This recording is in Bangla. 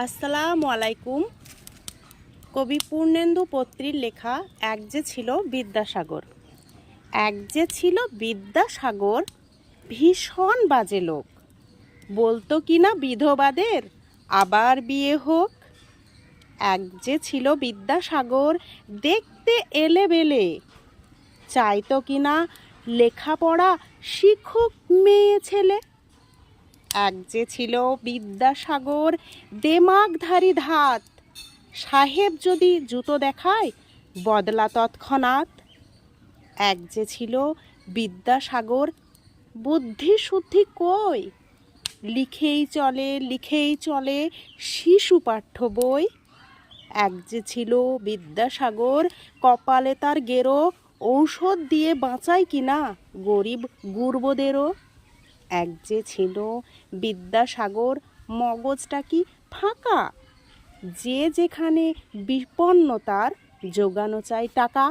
আসসালামু আলাইকুম। কবি পূর্ণেন্দু পত্রীর লেখা এক যে ছিল বিদ্যাসাগর। এক যে ছিল বিদ্যাসাগর, ভীষণ বাজে লোক। বলতো কি না বিধবাদের? আবার বিয়ে হোক। এক যে ছিল বিদ্যাসাগর, দেখতে এলে বেলে চাইতো কি না লেখাপড়া শিক্ষক মেয়ে ছেলে। এক যে ছিল বিদ্যাসাগর, দেমাগধারী ধাত। সাহেব যদি জুতো দেখায়, বদলা তৎক্ষণাৎ। এক যে ছিল বিদ্যাসাগর বুদ্ধি শুদ্ধি কই? লিখেই চলে লিখেই চলে, শিশু পাঠ্য বই। এক যে ছিল বিদ্যাসাগর, কপালে তার গেরো, ঔষধ দিয়ে বাঁচায় কিনা গরিব গুরবদেরও। এক যে ছিল বিদ্যাসাগর মগজটা কি ফাঁকা? যে যেখানে বিপন্নতার যোগানো চাই টাকা।